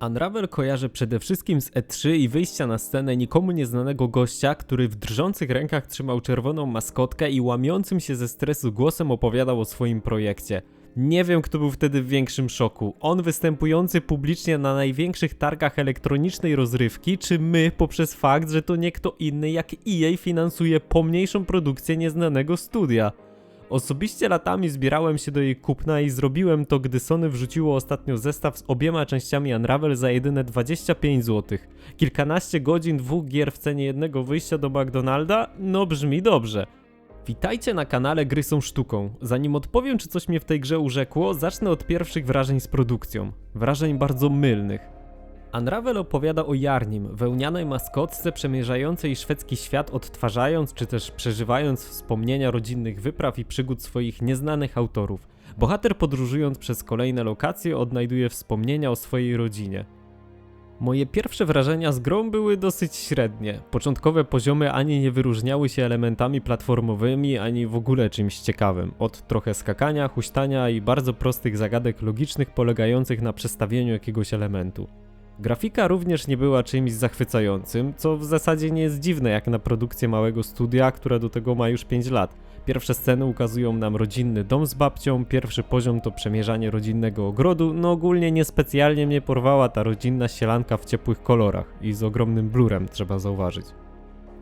Unravel kojarzy przede wszystkim z E3 i wyjścia na scenę nikomu nieznanego gościa, który w drżących rękach trzymał czerwoną maskotkę i łamiącym się ze stresu głosem opowiadał o swoim projekcie. Nie wiem, kto był wtedy w większym szoku. On występujący publicznie na największych targach elektronicznej rozrywki, czy my poprzez fakt, że to nie kto inny jak EA finansuje pomniejszą produkcję nieznanego studia. Osobiście latami zbierałem się do jej kupna i zrobiłem to, gdy Sony wrzuciło ostatnio zestaw z obiema częściami Unravel za jedyne 25 zł. Kilkanaście godzin dwóch gier w cenie jednego wyjścia do McDonalda? No brzmi dobrze. Witajcie na kanale Gry są sztuką. Zanim odpowiem, czy coś mnie w tej grze urzekło, zacznę od pierwszych wrażeń z produkcją. Wrażeń bardzo mylnych. Unravel opowiada o Jarnim, wełnianej maskotce przemierzającej szwedzki świat odtwarzając czy też przeżywając wspomnienia rodzinnych wypraw i przygód swoich nieznanych autorów. Bohater podróżując przez kolejne lokacje odnajduje wspomnienia o swojej rodzinie. Moje pierwsze wrażenia z grą były dosyć średnie. Początkowe poziomy ani nie wyróżniały się elementami platformowymi, ani w ogóle czymś ciekawym. Od trochę skakania, huśtania i bardzo prostych zagadek logicznych polegających na przestawieniu jakiegoś elementu. Grafika również nie była czymś zachwycającym, co w zasadzie nie jest dziwne jak na produkcję małego studia, które do tego ma już 5 lat. Pierwsze sceny ukazują nam rodzinny dom z babcią, pierwszy poziom to przemierzanie rodzinnego ogrodu, no ogólnie niespecjalnie mnie porwała ta rodzinna sielanka w ciepłych kolorach i z ogromnym blurem trzeba zauważyć.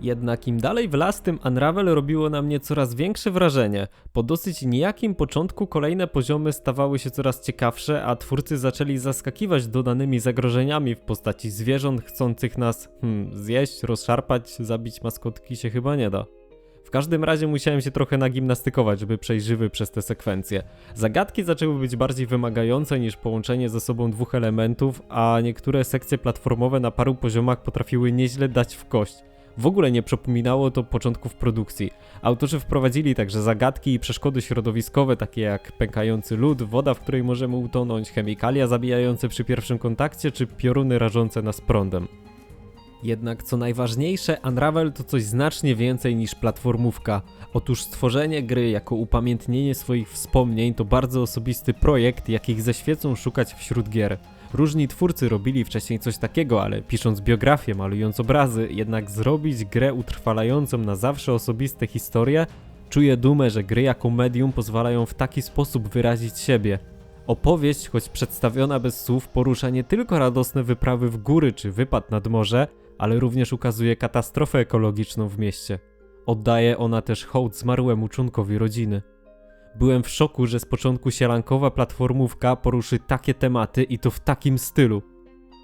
Jednak im dalej w las, tym Unravel robiło na mnie coraz większe wrażenie. Po dosyć nijakim początku kolejne poziomy stawały się coraz ciekawsze, a twórcy zaczęli zaskakiwać dodanymi zagrożeniami w postaci zwierząt chcących nas hmm, zjeść, rozszarpać, zabić maskotki się chyba nie da. W każdym razie musiałem się trochę nagimnastykować, żeby przejść żywy przez te sekwencje. Zagadki zaczęły być bardziej wymagające niż połączenie ze sobą dwóch elementów, a niektóre sekcje platformowe na paru poziomach potrafiły nieźle dać w kość. W ogóle nie przypominało to początków produkcji. Autorzy wprowadzili także zagadki i przeszkody środowiskowe, takie jak pękający lód, woda, w której możemy utonąć, chemikalia zabijające przy pierwszym kontakcie, czy pioruny rażące nas prądem. Jednak co najważniejsze, Unravel to coś znacznie więcej niż platformówka. Otóż stworzenie gry jako upamiętnienie swoich wspomnień to bardzo osobisty projekt, jakich ze świecą szukać wśród gier. Różni twórcy robili wcześniej coś takiego, ale pisząc biografię, malując obrazy, jednak zrobić grę utrwalającą na zawsze osobiste historie, czuję dumę, że gry jako medium pozwalają w taki sposób wyrazić siebie. Opowieść, choć przedstawiona bez słów, porusza nie tylko radosne wyprawy w góry czy wypad nad morze, ale również ukazuje katastrofę ekologiczną w mieście. Oddaje ona też hołd zmarłemu członkowi rodziny. Byłem w szoku, że z początku sielankowa platformówka poruszy takie tematy i to w takim stylu.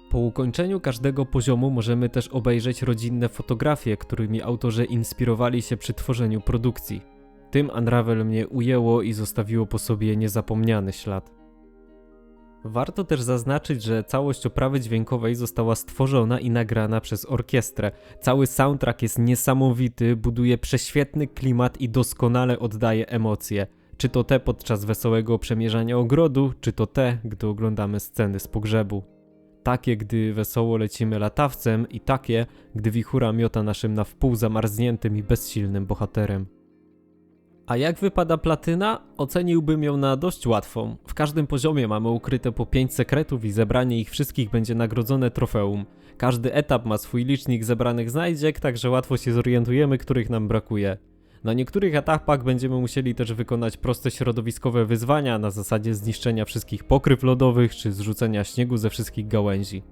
Po ukończeniu każdego poziomu możemy też obejrzeć rodzinne fotografie, którymi autorzy inspirowali się przy tworzeniu produkcji. Tym Unravel mnie ujęło i zostawiło po sobie niezapomniany ślad. Warto też zaznaczyć, że całość oprawy dźwiękowej została stworzona i nagrana przez orkiestrę. Cały soundtrack jest niesamowity, buduje prześwietny klimat i doskonale oddaje emocje. Czy to te podczas wesołego przemierzania ogrodu, czy to te, gdy oglądamy sceny z pogrzebu. Takie, gdy wesoło lecimy latawcem i takie, gdy wichura miota naszym na wpół zamarzniętym i bezsilnym bohaterem. A jak wypada platyna? Oceniłbym ją na dość łatwą. W każdym poziomie mamy ukryte po 5 sekretów i zebranie ich wszystkich będzie nagrodzone trofeum. Każdy etap ma swój licznik zebranych znajdziek, także łatwo się zorientujemy, których nam brakuje. Na niektórych etapach będziemy musieli też wykonać proste środowiskowe wyzwania na zasadzie zniszczenia wszystkich pokryw lodowych czy zrzucenia śniegu ze wszystkich gałęzi.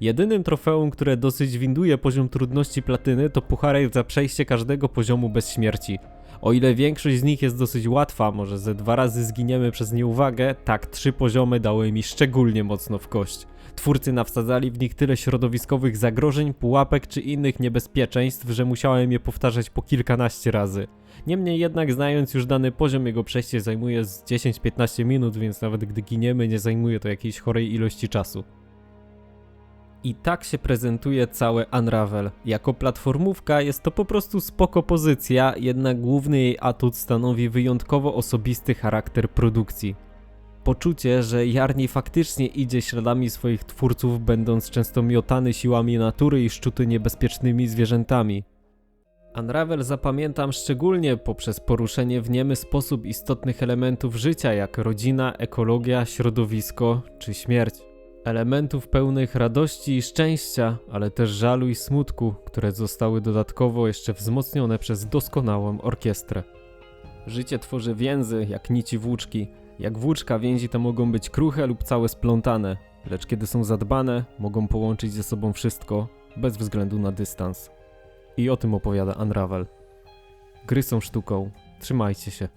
Jedynym trofeum, które dosyć winduje poziom trudności platyny to pucharek za przejście każdego poziomu bez śmierci. O ile większość z nich jest dosyć łatwa, może ze dwa razy zginiemy przez nieuwagę, tak trzy poziomy dały mi szczególnie mocno w kość. Twórcy nawsadzali w nich tyle środowiskowych zagrożeń, pułapek czy innych niebezpieczeństw, że musiałem je powtarzać po kilkanaście razy. Niemniej jednak znając już dany poziom, jego przejście zajmuje z 10-15 minut, więc nawet gdy giniemy nie zajmuje to jakiejś chorej ilości czasu. I tak się prezentuje całe Unravel. Jako platformówka jest to po prostu spoko pozycja, jednak główny jej atut stanowi wyjątkowo osobisty charakter produkcji. Poczucie, że Jarni faktycznie idzie śladami swoich twórców, będąc często miotany siłami natury i szczuty niebezpiecznymi zwierzętami. Unravel zapamiętam szczególnie poprzez poruszenie w niemy sposób istotnych elementów życia, jak rodzina, ekologia, środowisko czy śmierć. Elementów pełnych radości i szczęścia, ale też żalu i smutku, które zostały dodatkowo jeszcze wzmocnione przez doskonałą orkiestrę. Życie tworzy więzy jak nici włóczki. Jak włóczka więzi te mogą być kruche lub całe splątane, lecz kiedy są zadbane, mogą połączyć ze sobą wszystko, bez względu na dystans. I o tym opowiada Unravel. Gry są sztuką. Trzymajcie się.